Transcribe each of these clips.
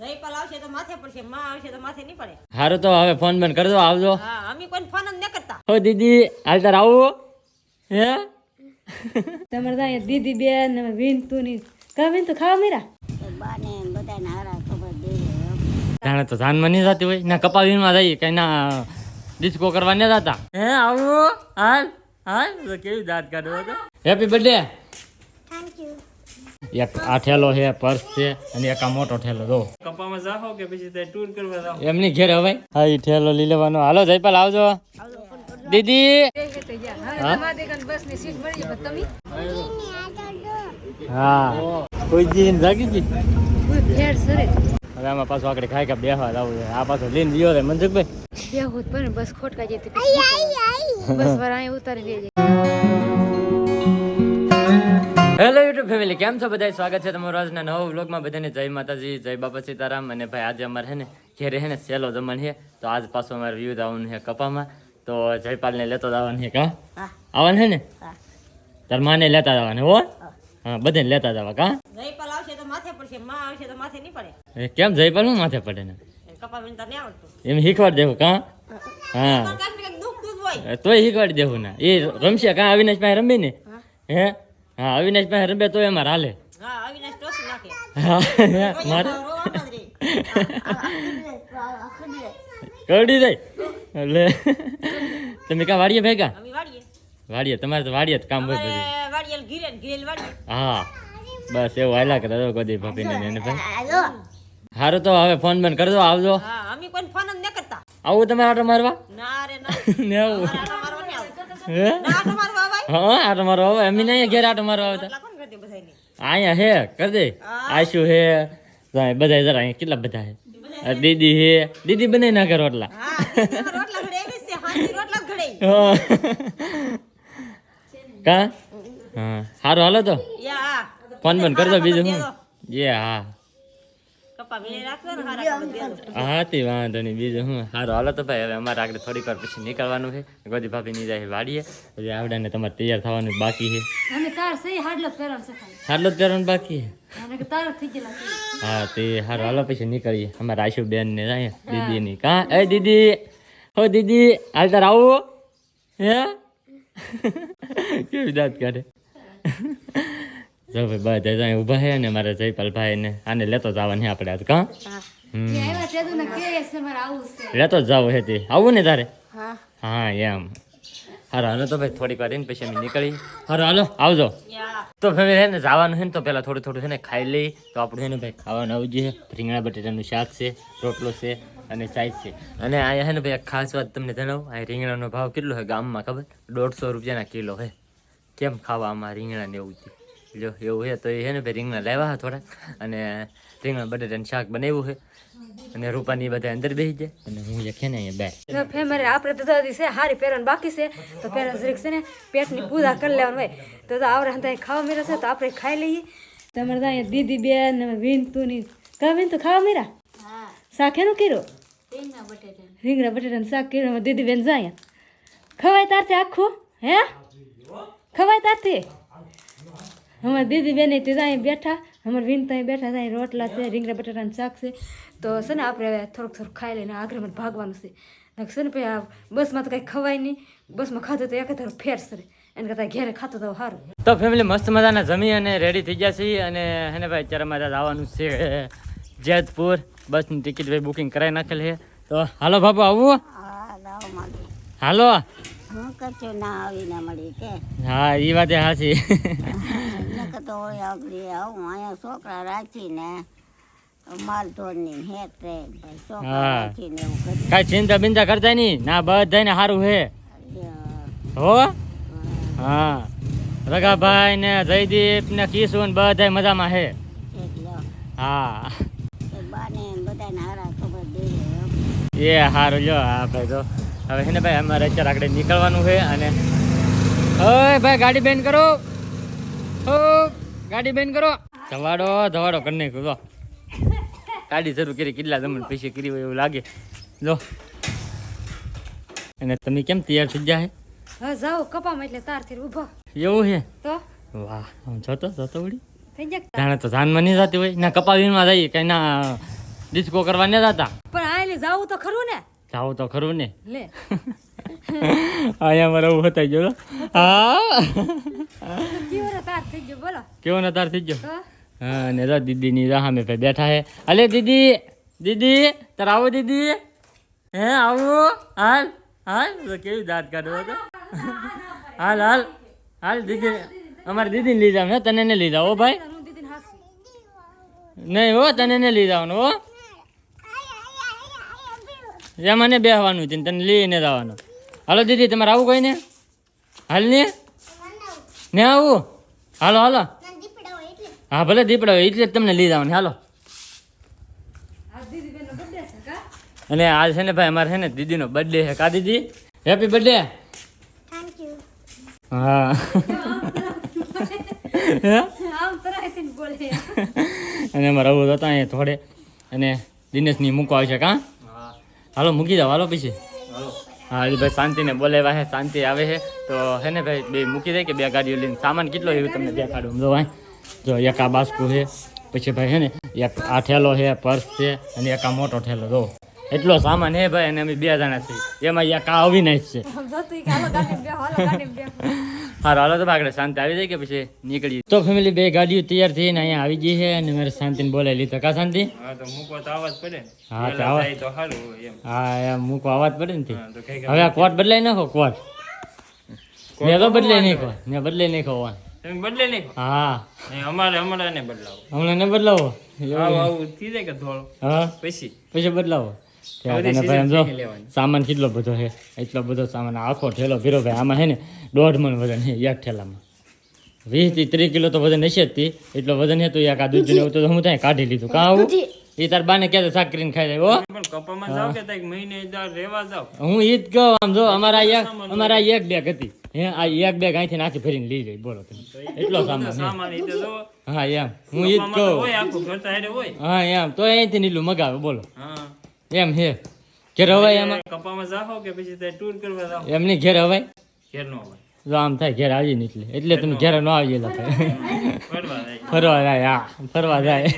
જયપાલ તો માથે પડશે માં આવશે તો માથે નહીં પડે. સારું તો હવે ફોન બંધ કરજો આવજો. હા ફોન કરતા. હો દીદી હાલ તાર આવું. હે? તમારે તો અહીંયા દીદી બેન ને વિનતુ ની કા વિનતુ ખાવા મીરા? બાને બધાને હારા ખબર દે. જાણે તો જાનમાં નહીં જતી હોય. ના કપાવીમાં જઈએ કઈ ના ડિસ્કો કરવા ન જતા. હે આવું? હાલ હાલ કેવી દાંત કાઢો હેપી બર્થડે એક આ ઠેલો છે પર્સ છે અને એક આ મોટો ઠેલો જો. કપામાં જાહો કે પછી તે ટૂર કરવા જાહો? એમની ઘેર હવે. હા એ ઠેલો લઈ લેવાનો. હાલો જયપાલ આવજો. દીદી. હા? કોઈ જી જાગી ગઈ? ફેર સરે હવે આમાં પાછું આગળ ખાઈ ખા બેહવા જવું છે. આ પાછું લઈને ગયો રે મનસુખભાઈ બે હોત પણ બસ ખોટકા જતી. બસ વરાય ઉતારી દે હેલો યુટ્યુબ ફેમિલી કેમ છો બધા સ્વાગત છે તમારું આજના નવા વ્લોગમાં. બધાને જય માતાજી જય બાપા સીતારામ. અને ભાઈ આજે અમારે હે ને ઘેરે હે ને સેલો જમણ છે. તો આજ પાછું અમારે વ્યૂ આવવાનું છે કપામાં. તો જયપાલને લેતો જવાનું છે કા? આવવાનું છે ને? તાર માને લેતા જવાનું હો? હા. બધાને લેતા જવા કા? જયપાલ આવશે તો માથે પડશે માં આવશે તો માથે નહીં પડે. કેમ જયપાલ હું માથે પડે ને? કપા વિનતા નહીં આવડતું. એમ શીખવાડ દેવું કા? હા. ને તોય શીખવાડી દેવું ને. એ રમશે કા? અવિનાશ પાસે રમી ને હે? હા અવિનાશ પાસે રમે તો એમાં હાલે. હા અવિનાશ ટોસી નાખે. હા મારે? રોવામાં જ રહે. કરડી જાય એટલે તમે કા વાડીએ ભેગા? વાડીએ. તમારે તો વાડીએ જ કામ હોય બધું. હા. બસ એવું હાલા કરે કદી ભાભીને ને એને ભાઈ સારું તો હવે ફોન બંધ કરજો આવજો. અમે કોઈ ફોન જ ન કરતા. આવું તમે આટો મારવા? ના રે ના. ને આવું. હે? ના હા આટો મારવા હવે અમે નહીં ઘેર આટો મારો આવતા? અહીંયા હે કર દે. આશુ હે. બધા જરા અહીંયા કેટલા બધા હે? દીદી હે. દીદી બનાવી નાખે રોટલા હા રોટલા. કા? હા. સારું હાલો તો. ફોન બંધ કરજો બીજું. હું. એ હા કપા વીણે રાખજો ને હારા કપા દે દો. હા તે વાંધો નહીં. બીજું હું સારું હાલો તો ભાઈ હવે અમારે આગળ થોડીક વાર પછી નીકળવાનું છે. ગોદી ભાભી ની જાય વાડીએ. પછી આવડાને તમારે તૈયાર થવાનું બાકી છે. હાડલો જ પહેરવાનું બાકી છે? હા તે સારું હાલો પછી નીકળીએ. અમારા આશુ બેન ને જાય દીદીની. કા? એ દીદી! હો દીદી! હાલ તાર આવું. હે? કેવી દાંત કાઢે? જો ભાઈ બધા જાય ઊભા છે ને મારા જયપાલ ભાઈ ને આને લેતો જ આવવાની આપણે આજ કા? લેતો જ જાવ હે તે. આવું ને તારે? હા. એમ. હારો હાલો તો ભાઈ થોડીક વાર રહીને પછી અમે નીકળી. હારો હાલો આવજો. તો ભાઈ હે ને જવાનું છે ને તો પહેલાં થોડું થોડું છે ને ખાઈ લઈ. તો આપણું છે ને ભાઈ ખાવાનું આવું જોઈએ રીંગણા બટેટાનું શાક છે રોટલો છે અને ચાય છે. અને અહીંયા છે ને ભાઈ એક ખાસ વાત તમને જણાવું. આ રીંગણાનો ભાવ કેટલો છે ગામમાં ખબર? દોઢસો રૂપિયાના કિલો છે કેમ ખાવા આમાં રીંગણા ને એવું છે? જો એવું છે તો એ છે ને ભાઈ રીંગણા લાવ્યા થોડાક. અને રીંગણા બટેટાનું શાક બનાવ્યું છે અને રૂપાની બધા અંદર બેસી જાય અને હું જે ખેને અહીંયા બે તો ફેમરે આપણે તો દાદી છે હારી પહેરવાનું બાકી છે તો પહેલા જરીક છે ને પેટની પૂજા કરી લેવાનું હોય. તો તો આવડે હંતા ખાવા મેરા છે તો આપણે ખાઈ લઈએ. તમારે ત્યાં અહીંયા દીદી બેન ને વિનતુ ની કા વિનતુ ખાવા મેરા શાક એનું કર્યું? રીંગણા બટેટાનું. શાક કર્યું દીદી બેન જાય ખવાય તારથી આખું હે? ખવાય તારથી? અમારે દીદી બેન તે અહીં બેઠા અમારે વિનતા અહીં બેઠા જાય રોટલા છે રીંગણા બટાટાનું શાક છે. તો છે ને આપણે હવે થોડુંક થોડુંક ખાઈ લઈને આગળ મને ભાગવાનું છે. છે ને પછી આ બસમાં તો કંઈ ખવાય નહીં. બસમાં ખાધું તો એક ધારું ફેર સરે. એને કરતાં ઘેરે ખાતો તો સારું. તો ફેમિલી મસ્ત મજાના જમી અને રેડી થઈ ગયા છીએ અને હેને ભાઈ અત્યારે મારે આવવાનું છે જેતપુર. બસની ટિકિટ ભાઈ બુકિંગ કરાવી નાખેલી છે. તો હાલો બાપુ આવું. હાલો. હું કરશું ના આવી ના મળી કે. હા એ વાતે હાચી. નકર તો હોય આગળ આવું અહીંયા છોકરા રાખીને માલ તોડની હે રે છોકરા રાખીને એવું કરી કાંઈ ચિંતા બિંતા કરતા નહીં ના બધાને સારું હે. હો? હા. રગાભાઈ ને જયદીપ ને કિશુ ને બધા મજામાં હે. હા. એ હારું જો હા ભાઈ તો હવે છે ને ભાઈ અમારે અત્યારે આગળ નીકળવાનું છે અને ઓય ભાઈ ગાડી બેન કરો. ઓ ગાડી બેન કરો. ધવાડો ધવાડો કરી નાખ્યું જો. ગાડી શરૂ કરી કેટલા તમને પૈસે કરી હોય એવું લાગે. જો. અને તમે કેમ તૈયાર થઈ ગયા હા? જાઓ કપામાં એટલે તારથી ઊભો. એવું છે તો? વાહ આમ જોતો જોતો વળી. જાણે તો જાનમાં નહીં જતી હોય. ના કપાવીમાં જઈએ કઈ ના ડિસ્કો કરવા ન જતા. પણ આ એટલે જાવું તો ખરું ને. જાવું તો ખરું ને. લે. અહીંયા મારે એવું હતા ગયો હા. કેવો તાર થઈ ગયો બોલો. કેવો ને તાર થઈ ગયો? હા. ને રા દીદીની રાહ મે બેઠા હે. અલે દીદી દીદી તાર આવો દીદી. હે આવો. હાલ હાલ. કેવી દાંત કાઢો તો. હાલ હાલ. હાલ દીદી. અમારી દીદીને લઈ જાવ ને તને ને લઈ જાવ ભાઈ. નહીં હો તને ને લઈ જવાનું હો. એમાં મને બેહવાનું છે તને લઈને જવાનું. હાલો દીદી, તમારે આવું કોઈ ને? હાલ ને? ને આવું? હાલો હાલો. હા, ભલે દીપડા હોય એટલે જ તમને લઈ જવાનું. હાલો. અને આજ છે ને ભાઈ, અમારે છે ને દીદીનો બર્થડે છે. કા દીદી? હેપી બર્થડે હા. અને અમારે આવું હતા અહીંયા થોડે. અને દિનેશની મૂકવા આવશે, કાં? હાલો મૂકી જાઓ. હાલો પછી. હા એ ભાઈ શાંતિને બોલાવ્યા છે શાંતિ આવે છે. તો હે ને ભાઈ બે મૂકી દે કે બે ગાડીઓ લઈને? સામાન કેટલો એવું તમને દેખાડું? જો ભાઈ જો એક આ બાસ્કુ છે. પછી ભાઈ હે ને એક આ ઠેલો છે પર્સ છે અને એક આ મોટો ઠેલો જો. એટલો સામાન હે ભાઈ અને અમે બે જણા છીએ. એમાં એક આ અવિનાશ છે. હાલો હારો તો આગળ શાંતિ આવી જાય કે પછી નીકળી તો ફેમિલી બે ગાડીઓ તૈયાર થઈને અહીંયા આવી ગઈ છે અને મારે શાંતિને બોલાવી લીધો. કા શાંતિ? હા તો મૂકો તો આવાજ પડે હા, તો વહેલા તો સારું એમ. હા એમ મૂકો અવાજ પડે ને. હા, હવે આ કોટ બદલાઈ નાખો કોટ. મેં તો બદલાઈ નાખો મેં બદલાઈ નાખો વાન. તમે બદલે નહીં હા. અમારે અમારે ને બદલાવો. હમણાં ને બદલાવો? આવું આવું થઈ જાય કે થોડું હા. પછી? પછી બદલાવો? સામાન કેટલો બધો છે? એટલો બધો સામાન આખો ઠેલો ફેરો ભાઈ આમાં છે ને દોઢ મણ વજન છે એક ઠેલામાં. વીસથી ત્રીસ કિલો તો વજન હશે જ તી. એટલો વજન હતું એક આ દૂધ ને તો હું ત્યાં કાઢી લીધું. કા આવું? એ તાર બાને કે શાક કરીને ખાઈ જાય પણ કપામાં જાવ કે તાઈક મહિને રહેવા જાવ હું ઈ જ કહું આમ જો અમારા એક અમારા એક બેગ હતી. હે આ એક બેગ અહીંથી નાખી ફરીને લઈ જાય બોલો તમે. એટલો સામાન હે. સામાન એ તો જો. હા એમ. હું ઈ જ કહું. હા એમ. તો અહીંથી નીલું મગાવે બોલો. હા. એમ હે ઘેર હવાય એમાં કપામાં જાહો કે પછી તે ટૂર કરવા જાહો? એમની ઘેર હવાય? ઘેર નો હવાય. જો આમ થાય ઘેર આવીને એટલે એટલે તમે ઘેર ન આવી થાય. ફરવા જાય. ફરવા જાય હા. ફરવા જાય.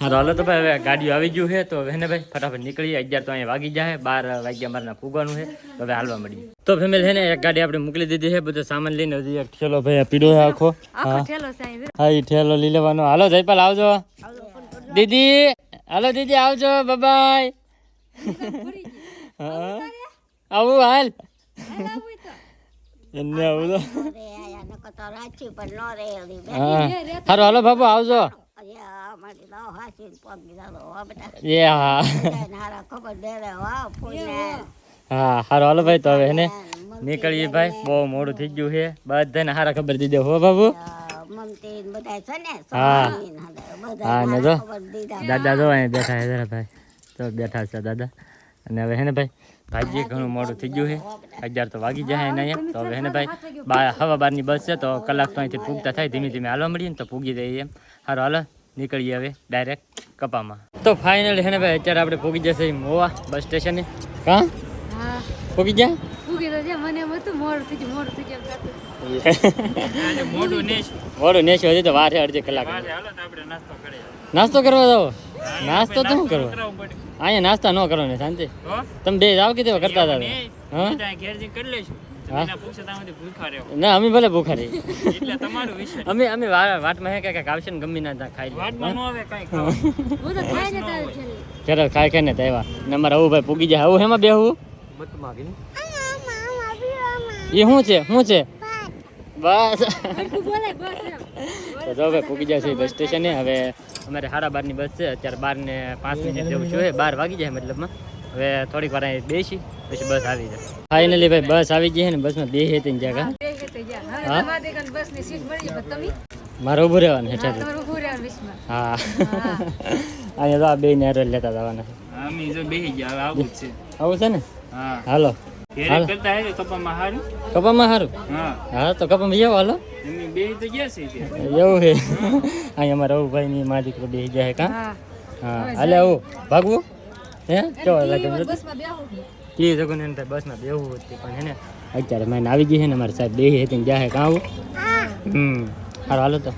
હા તો હાલો તો ભાઈ હવે ગાડીઓ આવી ગયું છે તો હેને ભાઈ ફટાફટ નીકળી અગિયાર તો અહીંયા વાગી જાય બાર વાગ્યા મારના ફૂગવાનું છે તો હવે હાલવા મળીએ. તો ફેમિલી છે ને એક ગાડી આપણે મોકલી દીધી છે બધો સામાન લઈને હજી એક ઠેલો ભાઈ પીડો છે આખો. હા. એ ઠેલો લઈ લેવાનો. હાલો જયપાલ આવજો. દીદી! હાલો દીદી આવજો બબાય આવું હાલ. એને આવું તો. રે આયા નકર તો રાચી પણ ન રે એવી બે. હા. સારું હાલો બાબુ આવજો. હો બેટા એ હા. હારો હારા હાલો ભાઈ તો હવે એને નીકળીએ ભાઈ. બહુ મોડું થઈ ગયું છે. બધાને હારા ખબર દીધે હો બાબુ મમતી ને બધા છે ને હા. હા, ને જો. દાદા જો અહીંયા બેઠા છે જરા ભાઈ. તો બેઠા છે દાદા. અને હવે હે ને ભાઈ ભાજી ઘણું મોડું થઈ ગયું છે. અગિયાર તો વાગી જાય ને અહીંયા. તો હવે હે ને ભાઈ બાર હવા બારની બસ છે તો કલાક તો અહીંથી પૂગતા થાય ધીમે ધીમે હાલવા મળીએ ને તો પૂગી જઈએ એમ. સારું હાલો નીકળીએ હવે ડાયરેક્ટ કપામાં. તો ફાઇનલ હે ને ભાઈ અત્યારે આપણે પૂગી જશે મોવા બસ સ્ટેશને. કાં હા. પૂગી ગયા? પૂગી તો છે મને એમ હતું મોડું થઈ ગયું મોડું થઈ ગયું મોડું નેશું હજી તો વાર છે અડધી કલાક. આજે હાલો તો આપણે નાસ્તો કરવા જાઓ? નાસ્તો તો શું પડે. અહીંયા નાસ્તા ન કરો ને શાંતિ તમે બે જાવ કે કરતા હતા કરી ના અમે ભલે ભૂખા રહી એટલે તમારું વિષય અમે અમે વાટમાં હે કાંઈક આવશે ને ગમી ના ખાઈ ન ખાઈ ને. ચલો ખાઈ ખાઈને તો ને અમારે આવું ભાઈ પૂગી જાય. આવું હેમાં બેહવું? એ શું છે? શું છે? બસ. તો જો પૂગી જાય છે બસ સ્ટેશને. હવે અમારે સાડા બારની બસ છે. અત્યારે બાર ને પાંચ મિનિટ જેવું છે. બાર વાગી જાય મતલબમાં. હવે થોડીક વાર અહીં બેસી પછી બસ આવી જાય. ફાઇનલી ભાઈ બસ આવી ગઈ છે ને. બસમાં બે હેતી જગા બે હે તો જા. હવે હા? તમારે દેખાને બસની સીટ મળી જાય. પણ તમે? મારે ઊભું રહેવાનું હા, હેઠળ. હા. અહીંયા તો આ બે નેરો લેતા જવાના છે. અમે જો બેસી ગયા. હવે આવું છે. ને? હાલો. કપામાં હારું? કપામાં હા. હા તો કપામાં જાવ હાલો? તો. એવું છે. અહીંયા અમારા રવુભાઈ ની મા દીકરો બે જાય કા? હા. હા. હાલે આવું. ભાગવું? હે? કેવા લાગે. એ જગન એને બસમાં બેહવું હતું પણ હે ને અત્યારે મને આવી ગઈ છે ને મારી સાહેબ બે હતી ને જાય કાં આવું? હમ. હારું હાલો તો.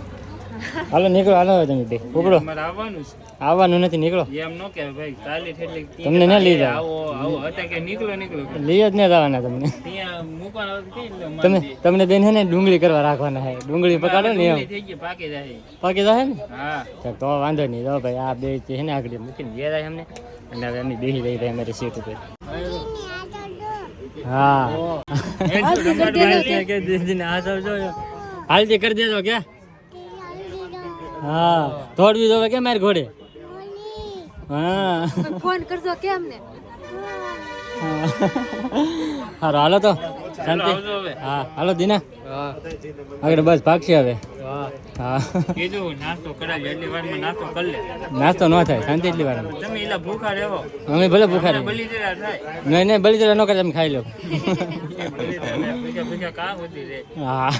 હાલો નીકળો હાલો હવે તમે બે. ઉપડો. આવવાનું છે. આવવાનું નથી નીકળો. એમ નો કે ભાઈ કાલે ઠેઠ તમને ના લઈ જાવ. આવો આવો. હતા કે નીકળો નીકળો. લઈ જ ન જવાના તમને. તમે તમને બેન ને ડુંગળી કરવા રાખવાના હે. ડુંગળી પકાડો ને એમ. થઈ ગઈ પાકી જાય. પાકી જાય ને? હા. તો વાંધો નહીં. જો ભાઈ આ બે છે ને આગળ મૂકીને ગયા જાય અમને. અને હવે અમે બેસી રહી ભાઈ અમારી સીટ ઉપર. હા. હાલતી કરી દેજો કે હા થોડવી જોવે કે મારી ઘોડે? હા. ફોન કરજો કેમ ને હારો હાલો તો. શાંતિ. હા હાલો દીના. આગળ બસ ભાગશે હવે. હા. કીધું નાસ્તો કરાવી એટલી વારમાં નાસ્તો કરી લે. નાસ્તો ન થાય શાંતિ એટલી વાર તમે એલા ભૂખા રહેવો. અમે ભલે ભૂખા રહી બલી જરા થાય. નહીં નહીં જરા ન કરે તમે ખાઈ લો. હા.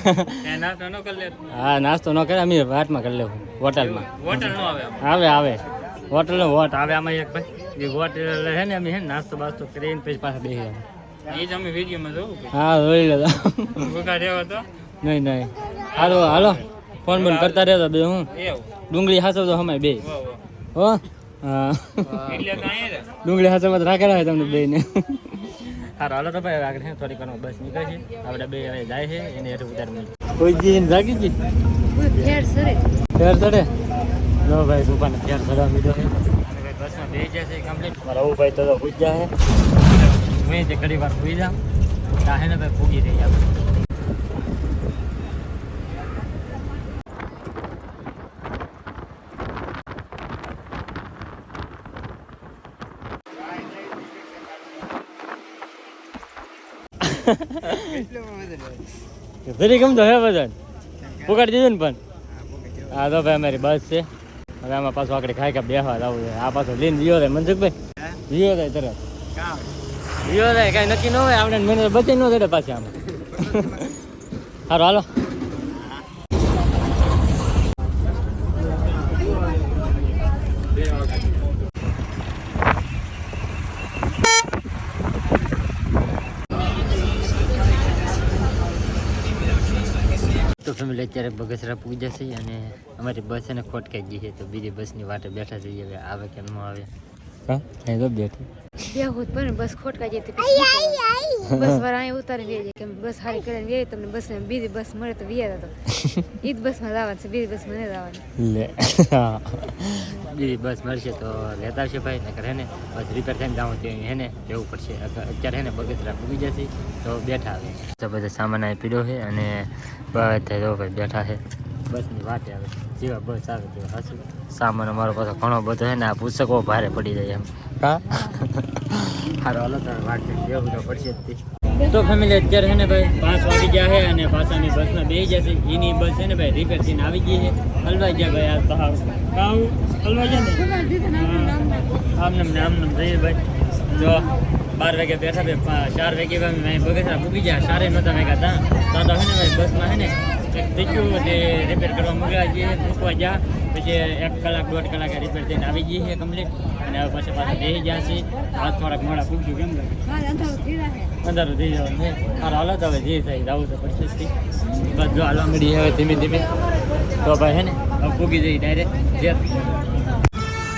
નાસ્તો ન કરી લે. હા નાસ્તો ન કરે અમે વાટમાં કરી લેવું હોટલમાં. હોટલ નો આવે આવે આવે. હોટલ વોટ આવે આમાં એક ભાઈ. હોટલ હે ને અમે હે નાસ્તો બાસ્તો કરીને પછી પાછા બેસી. એ જ વિડીયોમાં જોવું હા જોઈ લેજો ભૂખા રહેવો તો? નહીં નહીં. હાલો હાલો. ફોન બંધ કરતા રહેતો બે હું. ડુંગળી હાસવ તો બે. હો? ડુંગળી હાસવ તો રાખેલા હોય તમને બેને હારો હાલો તો ભાઈ આગળ છે થોડીક બસ નીકળે છે. આપણે બે હવે જાય છે એને હેઠળ ઉતાર મળી કોઈ જી જાગી સરે. ફેર ચડે જો ભાઈ દુકાને ફેર મીધો છે બસમાં બેસી જશે કમ્પ્લીટ મારા ભાઈ તો તો પૂજ હું તે ઘડી વાર પૂઈ જાઉં તા હે ને ભાઈ પૂગી રહી આપણે ફરી ગમતો હે બધા પુગાડી દીધું ને પણ? હા તો ભાઈ અમારી બસ છે. હવે આમાં પાછું આગળ ખાઈ ખા બેહવા લાવું છે. આ પાછું લઈને જીવો થાય મનસુખભાઈ. જીવો રે તરત. જીવો થાય કાંઈ નક્કી ન હોય આપણે મને બચી ન થાય પાછી આમ. સારું હાલો. તો ફેમિલી અત્યારે બગસરા પૂજા છે અને અમારી બસ એને ખોટકાઈ ગઈ છે. તો બીજી બસની વાટે બેઠા જઈએ હવે આવે કે ન આવે. હા એ તો બેઠી. બે હોત પણ બસ ખોટકા જતી બસ વાળા અહીંયા ઉતારી દે છે કે બસ હારી કરીને વે તમને બસ ને બીજી બસ મળે તો વિયા તો ઈ જ બસમાં જવાનું છે બીજી બસમાં નહીં જવાનું. લે. બીજી બસ મળશે તો રહેતા છે ભાઈ નકર હે ને બસ રિપેર થઈને જાઉં તે હે ને જવું પડશે. અત્યારે હે ને બગસરા પૂગી જશે તો બેઠા આવે તો બધા સામાન અહીં પીડ્યો છે અને બધા તો ભાઈ બેઠા છે બસની વાટે આવે જેવા બસ આવે તેવા હાસું સામાન અમારો પાછો ઘણો બધો છે ને આ પુસ્તકો ભારે પડી જાય એમ. હા. હારો હાલો તો વાટ જેવું તો પડશે તો. ફેમિલી અત્યારે છે ને ભાઈ પાંચ વાગી ગયા છે અને પાછાની બસમાં બેસી જશે એની બસ છે ને ભાઈ રિપેર થઈને આવી ગઈ છે. હલવાઈ ગયા ભાઈ આ તો હાવ. કાં હલવાઈ ગયા ને? આમ નામ ને નામ જઈએ ભાઈ. જો બાર વાગે બેઠા ભાઈ ચાર વાગે ભાઈ બગસરા પૂગી ગયા સારે નહોતા મેં કાતા તો તો છે ને ભાઈ બસમાં છે ને દીકરું તે રિપેર કરવા મૂકવા જઈએ મૂકવા ગયા. પછી એક કલાક દોઢ કલાક રિપેર થઈને આવી ગઈ છે કમ્પ્લીટ અને હવે પછી પાછા બેસી ગયા છે હાથ થોડાક મોડા પૂછ્યું કેમ લાગે અંધારું થઈ જવાનું છે. હાલો હાલો તો હવે જે થાય જવું તો પડશે બધું. બસ જો હાલવા મળી હવે ધીમે ધીમે. તો ભાઈ હે ને હવે પૂગી જઈ ડાયરેક્ટ જેતપુર.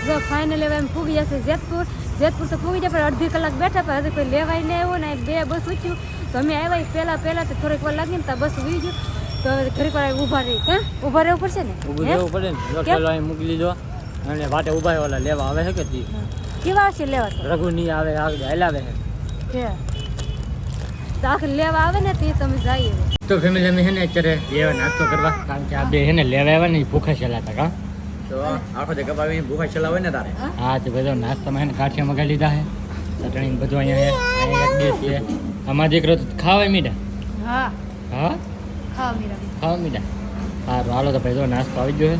જો ફાઇનલ હવે એમ પૂગી જશે જેતપુર. જેતપુર તો પૂગી જાય પણ અડધી કલાક બેઠા પણ હજી કોઈ લેવાય ને આવ્યો ને બે બસ ઉઠ્યું. તો અમે આવ્યા પહેલાં પહેલાં તો થોડીક વાર લાગીને તો બસ ઉઈ ગયું. તો હવે ઘડીક વાર ઊભા રહી. હા? ઊભા રહેવું પડશે ને? ઊભું રહેવું પડે ને. જો અહીં મૂકી લીધો અને વાટે ઊભા ઓલા લેવા આવે છે કે તી કેવા આવશે લેવા રઘુ ની આવે આગળ હલાવે છે. છે તો આખરે લેવા આવે ને તે તમે જઈએ. તો ફેમિલી અમે છે ને અત્યારે લેવા નાસ્તો કરવા કારણ કે આ બે છે ને લેવા આવ્યા ને ભૂખા છેલ્લાતા કા. તો આખો દે કપાવીને ભૂખા ચલાવે ને તારે. હા. તો બધો નાસ્તામાં છે ને મગાવી લીધા હે ચટણી બધું અહીંયા છે. અહીંયા એક બે છે. આમાં દીકરો તો ખાવાય મીઠા? હા. હા? ખાવા મીઠા સારું હાલો તો ભાઈ તો નાસ્તો આવી ગયો છે.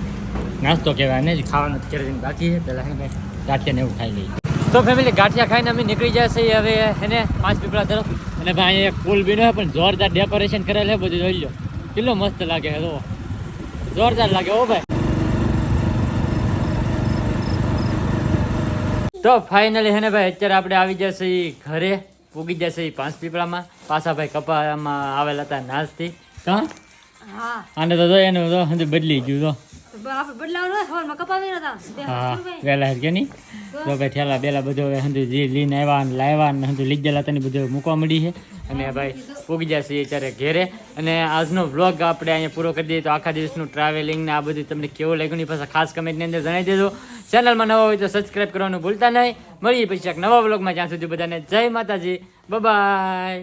નાસ્તો કહેવાય ને જ ખાવાનું અત્યારે બાકી છે. પહેલાં એને ને ગાંઠિયા ને એવું ખાઈ લઈએ. તો ફેમિલી ગાંઠિયા ખાઈને અમે નીકળી જાય છે હવે એને પાંચ પીપળા તરફ. અને ભાઈ અહીંયા પુલ બીનો પણ જોરદાર ડેકોરેશન કરેલ છે બધું જોઈ લો. કેટલો મસ્ત લાગે છે જોરદાર લાગે ઓ ભાઈ. તો ફાઇનલી હેને ભાઈ અત્યારે આપણે આવી જશે ઘરે. પૂગી જશે પાંચ પીપળામાં. પાછા ભાઈ કપામાં આવેલા હતા નાચથી હા હા. આને તો એને તો હજુ બદલી ગયું તો વેલા કે નહીં? તો ભાઈ ઠેલા બેલા બધો હવે હંધુ જે લઈને આવ્યા ને લાવ્યા ને હંધુ લીધેલા હતા ને બધું મૂકવા મળી છે. અને ભાઈ પૂગી જશે અત્યારે ઘેરે. અને આજનો વ્લોગ આપણે અહીંયા પૂરો કરી દઈએ તો આખા દિવસનું ટ્રાવેલિંગ ને આ બધું તમને કેવું લાગ્યું ની પાછા ખાસ કમેન્ટની અંદર જણાવી દેજો. ચેનલમાં નવા હોય તો સબસ્ક્રાઈબ કરવાનું ભૂલતા નહીં. મળીએ પછી એક નવા વ્લોગમાં જ્યાં સુધી બધાને જય માતાજી. બાય